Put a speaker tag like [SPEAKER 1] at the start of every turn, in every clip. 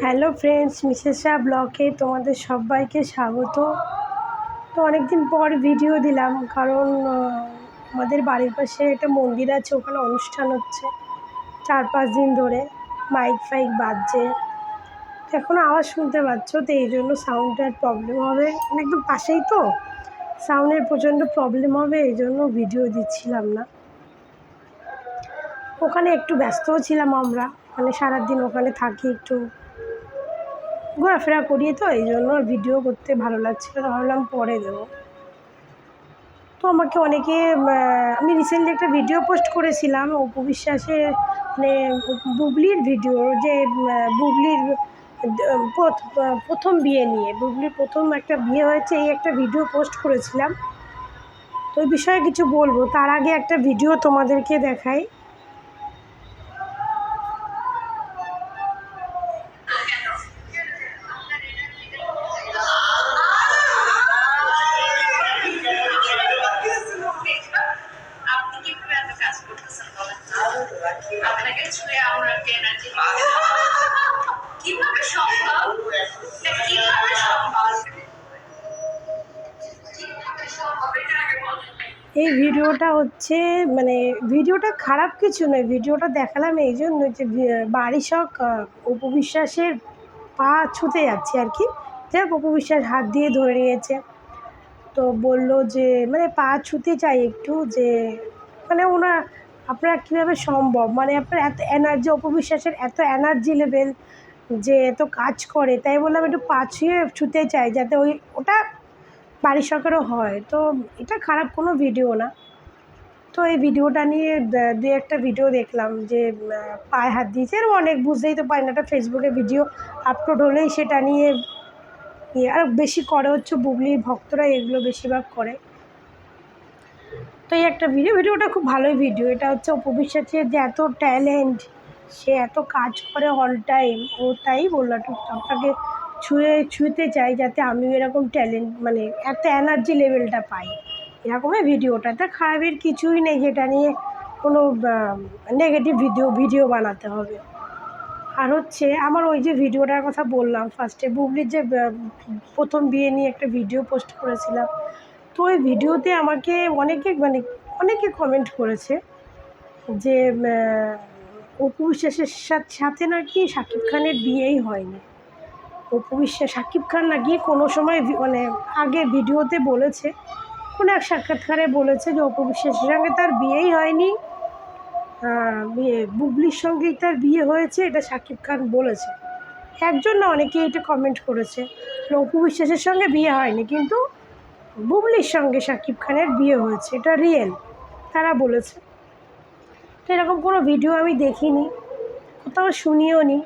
[SPEAKER 1] Hello friends Mrs Shah ব্লকে তোমাদের সবাইকে স্বাগত। তো অনেক দিন পর ভিডিও দিলাম, কারণ আমাদের বাড়ির পাশে একটা মন্দির আছে, ওখানে অনুষ্ঠান হচ্ছে। চার পাঁচ দিন ধরে মাইক ফাইক বাজছে। তো এখনও আওয়াজ শুনতে পাচ্ছ, তো এই জন্য সাউন্ডের প্রবলেম হবে। মানে একদম পাশেই তো সাউন্ডের প্রচণ্ড প্রবলেম হবে, এই জন্য ভিডিও দিচ্ছিলাম না। ওখানে একটু ব্যস্তও ছিলাম আমরা মানে সারাদিন ওখানে থাকি একটু। ঘোরাফেরা করি তো, এই জন্য ভিডিও করতে ভালো লাগছিল না। ভাবলাম পরে দেবো। তো আমাকে অনেকে আমি রিসেন্টলি একটা ভিডিও পোস্ট করেছিলাম, অপু বিশ্বাসের মানে বুবলির ভিডিও যে বুবলির প্রথম বিয়ে নিয়ে, বুবলির প্রথম একটা বিয়ে হয়েছে, এই একটা ভিডিও পোস্ট করেছিলাম। তো ওই বিষয়ে কিছু বলব। তার আগে একটা ভিডিও তোমাদেরকে দেখাই।
[SPEAKER 2] আপনাকে ছুঁয়ে এনার্জি কীভাবে সম্ভব? কীভাবে সম্ভব?
[SPEAKER 1] এই ভিডিওটা হচ্ছে মানে ভিডিওটা খারাপ কিছু নয়, ভিডিওটা দেখালাম এই জন্য যে ভি- বাড়ি শখ অপু বিশ্বাসের পা ছুতে যাচ্ছে আর কি। যাই হোক হাত দিয়ে ধরে নিয়েছে। তো বলল যে মানে পা ছুতে চাই একটু যে মানে ওনার আপনার কীভাবে সম্ভব? মানে আপনার এত এনার্জি অপবিশ্বাসের এত এনার্জি লেভেল যে এত কাজ করে, তাই বললাম একটু পা ছুঁয়ে ছুতে চাই যাতে ওই, ওটা বাড়ির সরকারও হয়। তো এটা খারাপ কোনো ভিডিও না। তো এই ভিডিওটা নিয়ে দু একটা ভিডিও দেখলাম যে পায়ে হাত দিয়েছে। এরকম অনেক, বুঝতেই তো পারি না, একটা ফেসবুকে ভিডিও আপলোড হলেই সেটা নিয়ে, আর বেশি করে হচ্ছে, বুবলির ভক্তরা এগুলো বেশিরভাগ করে। এই একটা ভিডিও ভিডিওটা খুব ভালোই ভিডিও এটা হচ্ছে অপবিশ্বাসের যে এত ট্যালেন্ট সে এত কাজ করে অল টাইম ও তাই বলল আপনাকে ছুঁয়ে, ছুঁতে চাই যাতে আমিও এরকম ট্যালেন্ট মানে এত এনার্জি লেভেলটা পাই। এরকমই ভিডিওটা তা খারাপের কিছুই নেই যেটা নিয়ে কোনো নেগেটিভ ভিডিও ভিডিও বানাতে হবে। আর হচ্ছে, আমার ওই যে ভিডিওটার কথা বললাম ফার্স্টে বুবলির যে প্রথম বিয়ে নিয়ে একটা ভিডিও পোস্ট করেছিলাম। তো ওই ভিডিওতে আমাকে অনেকে মানে অনেকে কমেন্ট করেছে যে অপু বিশ্বাসের সাথে নাকি শাকিব খানের বিয়েই হয়নি। অপু বিশ্বাস শাকিব খান নাকি কোনো সময় মানে আগে ভিডিওতে বলেছে, কোনো এক সাক্ষাৎকারে বলেছে যে অপু বিশ্বাসের সঙ্গে তার বিয়েই হয়নি। বিয়ে, বুবলির সঙ্গেই তার বিয়ে হয়েছে, এটা শাকিব খান বলেছে। একজন না অনেকে এটা কমেন্ট করেছে অপু বিশ্বাসের সঙ্গে বিয়ে হয়নি, কিন্তু বুবলির সঙ্গে শাকিব খানের বিয়ে হয়েছে এটা রিয়েল তারা বলেছে। তো এরকম কোনো ভিডিও আমি দেখিনি কোথাও শুনিও নি।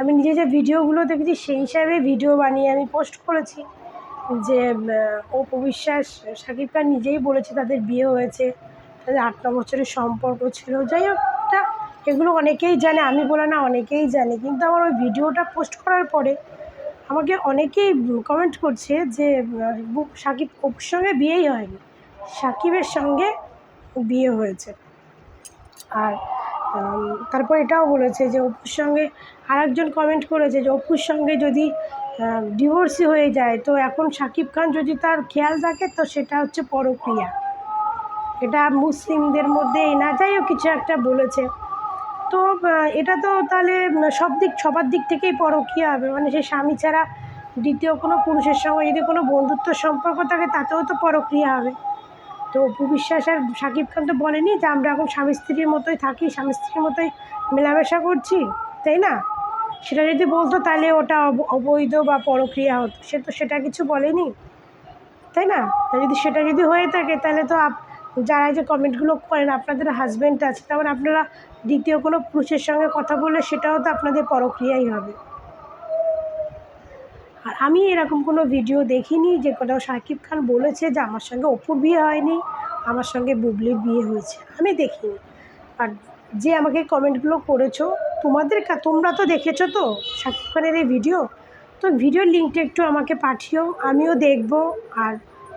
[SPEAKER 1] আমি নিজে যে ভিডিওগুলো দেখেছি সেই হিসাবে ভিডিও বানিয়ে আমি পোস্ট করেছি যে আহ, অপু বিশ্বাস শাকিব খান নিজেই বলেছে তাদের বিয়ে হয়েছে তাদের আট ন বছরের সম্পর্ক ছিল। যাই হোক এগুলো অনেকেই জানে আমি বলে না অনেকেই জানে। কিন্তু আমার ওই ভিডিওটা পোস্ট করার পরে আমাকে অনেকেই কমেন্ট করছে যে সাকিব অপুর সঙ্গে বিয়েই হয়নি। সাকিবের সঙ্গে বিয়ে হয়েছে। আর তারপর এটাও বলেছে যে, অপুর সঙ্গে আরেকজন কমেন্ট করেছে যে, অপুর সঙ্গে যদি ডিভোর্সি হয়ে যায়, তো এখন শাকিব খান যদি তার খেয়াল রাখে, তো সেটা হচ্ছে পরক্রিয়া। এটা মুসলিমদের মধ্যে না কিছু একটা বলেছে। তো এটা তো তাহলে সব দিক, সবার দিক থেকেই পরকীয়া হবে। মানে সে স্বামী ছাড়া দ্বিতীয় কোনো পুরুষের সঙ্গে যদি কোনো বন্ধুত্ব সম্পর্ক থাকে, তাতেও তো পরক্রিয়া হবে। তো অপু বিশ্বাস আর শাকিব খান তো বলেনি যে, আমরা এখন স্বামী স্ত্রীর মতোই থাকি, স্বামী স্ত্রীর মতোই মেলামেশা করছি, তাই না? সেটা যদি বলতো, তাহলে ওটা অব- অবৈধ বা পরক্রিয়া হতো। সে তো সেটা কিছু বলেনি, তাই না? তা যদি সেটা যদি হয়ে থাকে, তাহলে তো যারা যে কমেন্টগুলো করেন, আপনাদের হাজব্যান্ড আছে তারপর আপনারা দ্বিতীয় কোনো পুরুষের সঙ্গে কথা বললে সেটাও তো আপনাদের পরক্রিয়াই হবে। আর আমি এরকম কোনো ভিডিও দেখিনি যে কোথাও শাকিব খান বলেছে যে আমার সঙ্গে অপুর বিয়ে হয়নি, আমার সঙ্গে বুবলির বিয়ে হয়েছে। আমি দেখিনি। আর যে আমাকে কমেন্টগুলো করেছ, তোমাদের তোমরা তো দেখেছ তো শাকিব খানের এই ভিডিও তো ভিডিওর লিঙ্কটা একটু আমাকে পাঠিও, আমিও দেখব, আর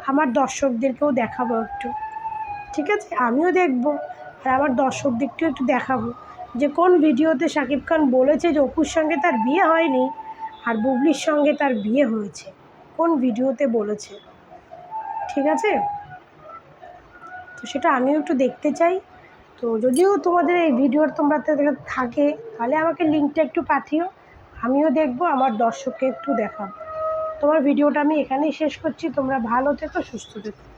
[SPEAKER 1] আমার দর্শকদেরকেও দেখাবো একটু। ঠিক আছে? আমিও দেখব। আর আমার দর্শকদেরকেও একটু দেখাবো যে কোন ভিডিওতে শাকিব খান বলেছে যে অপুর সঙ্গে তার বিয়ে হয়নি আর বুবলির সঙ্গে তার বিয়ে হয়েছে। কোন ভিডিওতে বলেছে? ঠিক আছে? তো সেটা আমিও একটু দেখতে চাই। তো যদিও তোমাদের এই ভিডিওর তোমরা থাকে, তাহলে আমাকে লিঙ্কটা একটু পাঠিও। আমিও দেখব, আমার দর্শককে একটু দেখাবো। তোমার ভিডিওটা আমি এখানেই শেষ করছি। তোমরা ভালো থেকো, সুস্থ থেকো।